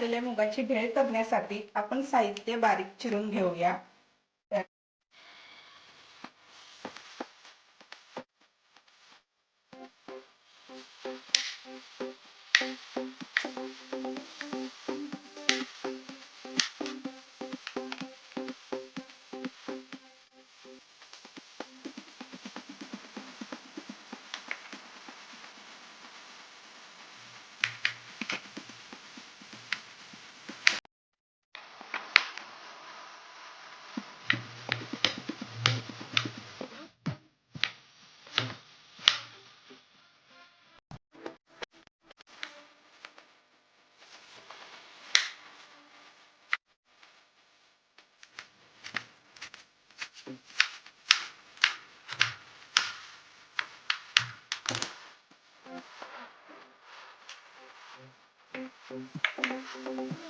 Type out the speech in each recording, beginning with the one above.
झालेल्या मुगाची भेळ करण्यासाठी आपण साहित्य बारीक चिरून घेऊया. Thank you.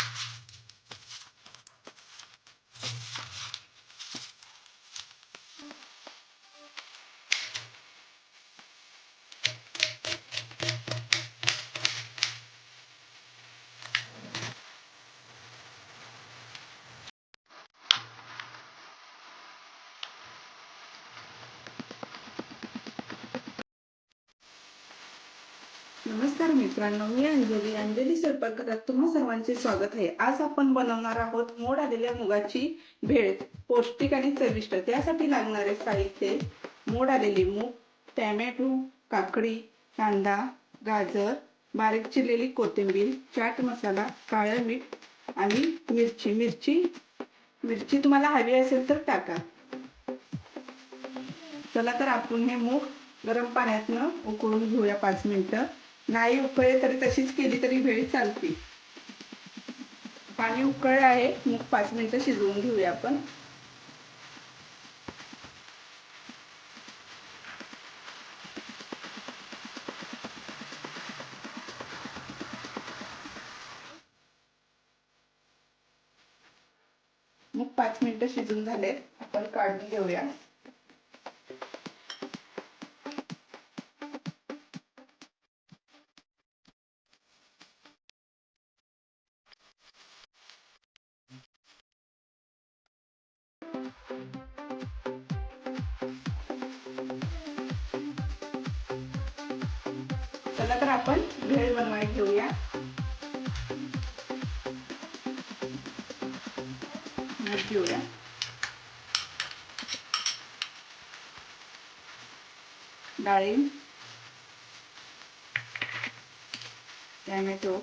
नमस्कार मित्रांनो मी अंजली. अंजली स्वयंपाकघरात तुम्हा सर्वांचे स्वागत आहे. आज आपण बनवणार आहोत मोड आलेल्या मुगाची भेळ पौष्टिक आणि चविष्ट. त्यासाठी लागणारे साहित्य मोड आलेली मूग टॅमॅटो काकडी कांदा गाजर बारीक चिरलेली कोथिंबीर चाट मसाला काळं मीठ आणि मिरची. मिरची मिरची तुम्हाला हवी असेल तर टाका. चला तर आपण हे मूग गरम पाण्यातनं उकळून घेऊया पाच मिनटं. नाही उकळे तरी तशीच केली तरी भेळ चालते. पाणी उकळलं आहे मग पाच मिनिटं शिजवून घेऊया आपण. मग पाच मिनिटं शिजून झाले आपण काढून घेऊया. चला तर आपण भेळ बनवायला घेऊया. घेऊया. डाळिंब टॅमॅटो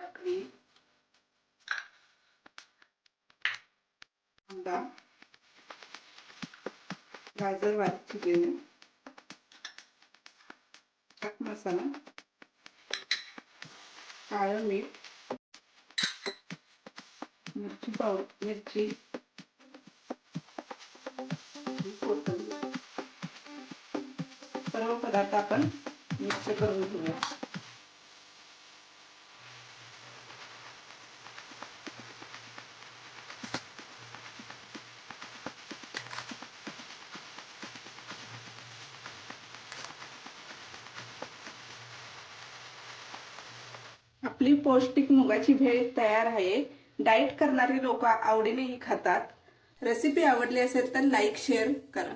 काकडी कांदा. गाजर बारीक चिरलेले चाट मसाला काळं मीठ मिरची पावडर मिरची सर्व पदार्थ आपण मिक्स करून घेऊया आपली पौष्टिक मुगाची भेळ तयार आहे. डाएट करणारी लोक आवडीनेही खातात. रेसिपी आवडली असेल तर लाईक शेअर करा.